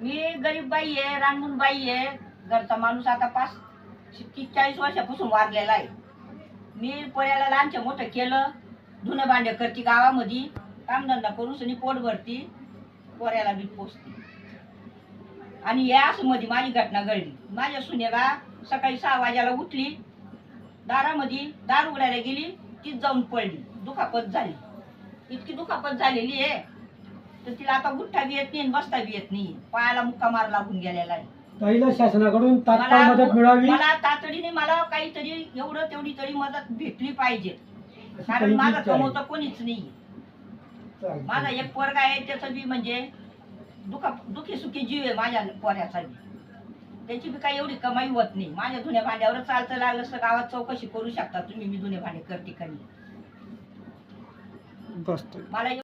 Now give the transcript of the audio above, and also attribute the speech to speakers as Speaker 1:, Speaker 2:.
Speaker 1: मी गरीब बाई आहे रानमून बाई आहे. घरचा माणूस आता पाच तीस चाळीस वर्षापासून वारलेला आहे. मी पोऱ्याला लहानच्या मोठं केलं. धुणं भांडे करते गावामध्ये. कामधंदा करून सनी पोट भरती. पोऱ्याला बी पोचते आणि या असं मध्ये माझी घटना घडली. माझ्या सुनेला सकाळी सहा वाजायला उठली. दारामध्ये दार उघडायला गेली. तीच जाऊन पडली. दुखापत झाली. इतकी दुखापत झालेली आहे. तर तिला आता उठता बी येत नाही आणि बसता बी येत नाही. पायाला मुक्का मार लागून गेलेला आहे.
Speaker 2: ताईला शासनाकडून तात्काळ मदत
Speaker 1: मला
Speaker 2: मिळावी?
Speaker 1: मला तातडीने मला काहीतरी एवढं तेवढी तरी मदत भेटली पाहिजे.
Speaker 2: अशी
Speaker 1: कारण
Speaker 2: ताईची
Speaker 1: माझं
Speaker 2: इच्छा आहे.
Speaker 1: कमवतं कोणीच नाही.
Speaker 2: चालतंय.
Speaker 1: माझा एक पोरगा आहे त्याचं बी म्हणजे दुखा दुखी सुखी जीव आहे माझ्या पोऱ्याचा बी. त्याची बी काही एवढी कमाई होत नाही. माझ्या धुण्या भांड्यावर चालतं लागलं तर गावात चौकशी करू शकता तुम्ही मी धुणे भांडे करते
Speaker 2: बसतोय
Speaker 1: मला